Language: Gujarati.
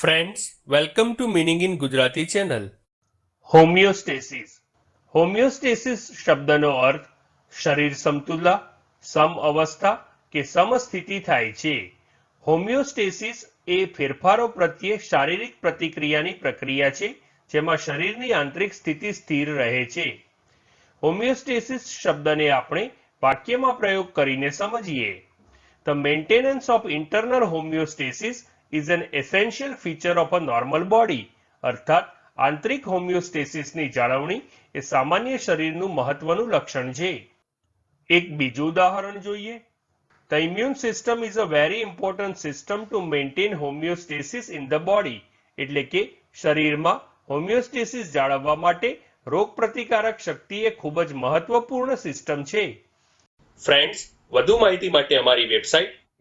Friends welcome to meaning in Gujarati channel homeostasis homeostasis શબ્દનો અર્થ શરીર સમતુલા, સમ અવસ્થા કે સમસ્થિતિ થાય છે. હોમિયોસ્ટેસિસ એ ફેરફારો પ્રત્યે શારીરિક પ્રતિક્રિયાની પ્રક્રિયા છે, જેમાં શરીરની આંતરિક સ્થિતિ સ્થિર રહે છે. હોમિયોસ્ટેસિસ શબ્દને આપણે વાક્યમાં પ્રયોગ કરીને સમજીએ. The maintenance of internal homeostasis is an essential feature of a normal body અર્થાત, આંતરિક હોમિયોસ્ટેસિસની જાળવણી એ સામાન્ય શરીરનું મહત્વનું લક્ષણ છે. એક બીજું ઉદાહરણ જોઈએ. The immune system is a very important system to maintain homeostasis in the body એટલે કે, શરીરમાં હોમિયોસ્ટેસિસ જાળવવા માટે રોગપ્રતિકારક શક્તિ એ ખૂબ જ મહત્વપૂર્ણ સિસ્ટમ છે. ફ્રેન્ડ્સ વધુ માહિતી માટે અમારી website